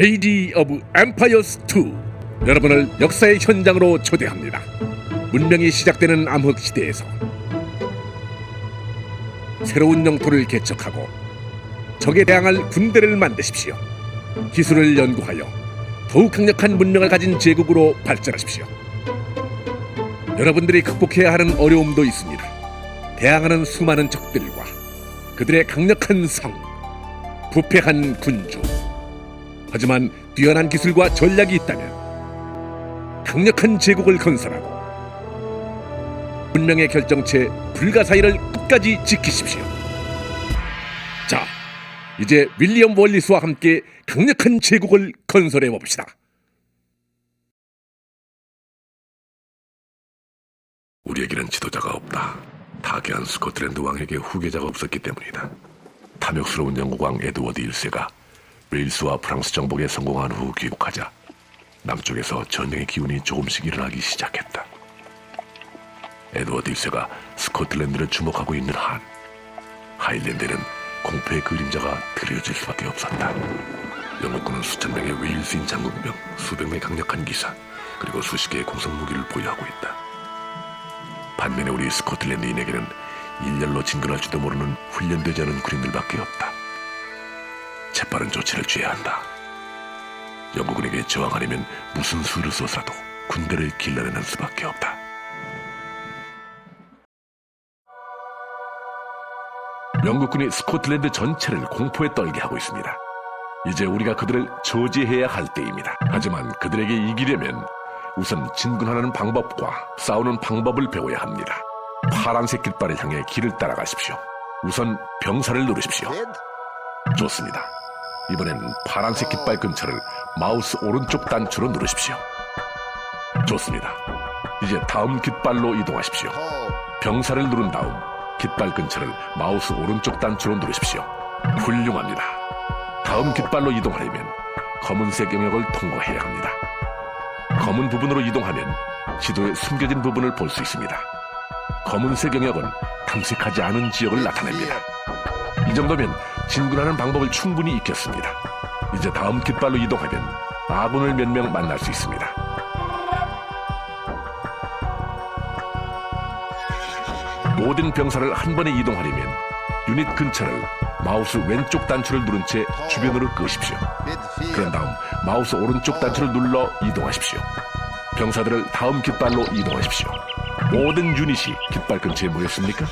AD of Empires 2 여러분을 역사의 현장으로 초대합니다. 문명이 시작되는 암흑 시대에서 새로운 영토를 개척하고 적에 대항할 군대를 만드십시오. 기술을 연구하여 더욱 강력한 문명을 가진 제국으로 발전하십시오. 여러분들이 극복해야 하는 어려움도 있습니다. 대항하는 수많은 적들과 그들의 강력한 성, 부패한 군주. 하지만 뛰어난 기술과 전략이 있다면 강력한 제국을 건설하고 문명의 결정체 불가사의를 끝까지 지키십시오. 자, 이제 윌리엄 월리스와 함께 강력한 제국을 건설해 봅시다. 우리에게는 지도자가 없다. 타계한 스코틀랜드 왕에게 후계자가 없었기 때문이다. 탐욕스러운 영국 왕 에드워드 1세가 웨일스와 프랑스 정복에 성공한 후 귀국하자 남쪽에서 전쟁의 기운이 조금씩 일어나기 시작했다. 에드워드 1세가 스코틀랜드를 주목하고 있는 한 하일랜드에는 공포의 그림자가 드려질 수밖에 없었다. 영국군은 수천 명의 웨일스인 장군병, 수백 명의 강력한 기사, 그리고 수십 개의 공성 무기를 보유하고 있다. 반면에 우리 스코틀랜드인에게는 일렬로 진군할지도 모르는 훈련되지 않은 군인들밖에 없다. 재빠른 조치를 취해야 한다. 영국군에게 저항하려면 무슨 수를 써서라도 군대를 길러내는 수밖에 없다. 영국군이 스코틀랜드 전체를 공포에 떨게 하고 있습니다. 이제 우리가 그들을 저지해야 할 때입니다. 하지만 그들에게 이기려면 우선 진군하는 방법과 싸우는 방법을 배워야 합니다. 파란색 깃발을 향해 길을 따라가십시오. 우선 병사를 누르십시오. 좋습니다. 이번엔 파란색 깃발 근처를 마우스 오른쪽 단추로 누르십시오. 좋습니다. 이제 다음 깃발로 이동하십시오. 병사를 누른 다음 깃발 근처를 마우스 오른쪽 단추로 누르십시오. 훌륭합니다. 다음 깃발로 이동하려면 검은색 영역을 통과해야 합니다. 검은 부분으로 이동하면 지도에 숨겨진 부분을 볼 수 있습니다. 검은색 영역은 탐색하지 않은 지역을 나타냅니다. 이 정도면 진군하는 방법을 충분히 익혔습니다. 이제 다음 깃발로 이동하면 아군을 몇 명 만날 수 있습니다. 모든 병사를 한 번에 이동하려면 유닛 근처를 마우스 왼쪽 단추를 누른 채 주변으로 끄십시오. 그런 다음 마우스 오른쪽 단추를 눌러 이동하십시오. 병사들을 다음 깃발로 이동하십시오. 모든 유닛이 깃발 근처에 모였습니까?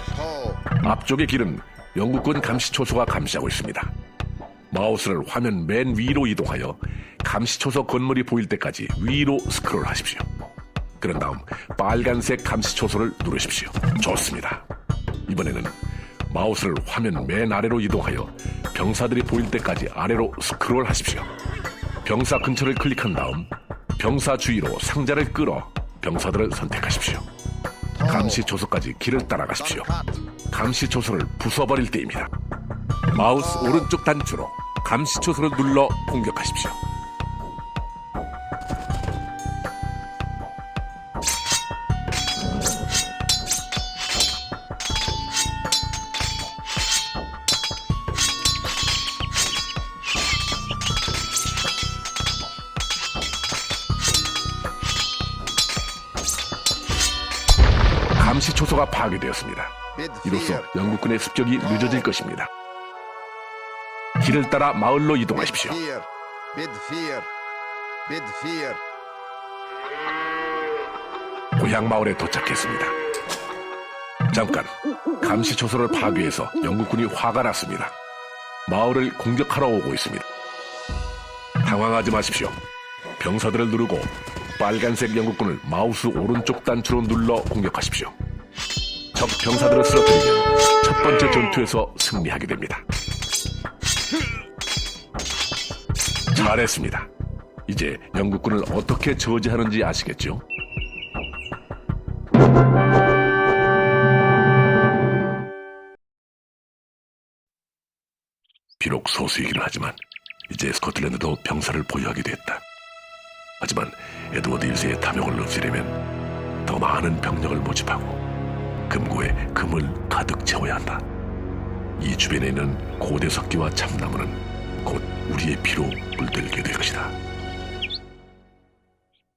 앞쪽의 길은 영국군 감시초소가 감시하고 있습니다. 마우스를 화면 맨 위로 이동하여 감시초소 건물이 보일 때까지 위로 스크롤 하십시오. 그런 다음 빨간색 감시초소를 누르십시오. 좋습니다. 이번에는 마우스를 화면 맨 아래로 이동하여 병사들이 보일 때까지 아래로 스크롤 하십시오. 병사 근처를 클릭한 다음 병사 주위로 상자를 끌어 병사들을 선택하십시오. 감시 초소까지 길을 따라가십시오. 감시 초소를 부숴버릴 때입니다. 마우스 오른쪽 단추로 감시 초소를 눌러 공격하십시오. 감시 초소가 파괴되었습니다. 이로써 영국군의 습격이 늦어질 것입니다. 길을 따라 마을로 이동하십시오. 고향 마을에 도착했습니다. 잠깐 감시 초소를 파괴해서 영국군이 화가 났습니다. 마을을 공격하러 오고 있습니다. 당황하지 마십시오. 병사들을 누르고 빨간색 영국군을 마우스 오른쪽 단추로 눌러 공격하십시오. 적 병사들을 쓰러뜨리면 첫 번째 전투에서 승리하게 됩니다. 잘했습니다. 이제 영국군을 어떻게 저지하는지 아시겠죠? 비록 소수이긴 하지만 이제 스코틀랜드도 병사를 보유하게 됐다. 하지만 에드워드 1세의 탐욕을 없애려면 더 많은 병력을 모집하고 금고에 금을 가득 채워야 한다. 이 주변에 있는 고대 석기와 참나무는 곧 우리의 피로 물들게 될 것이다.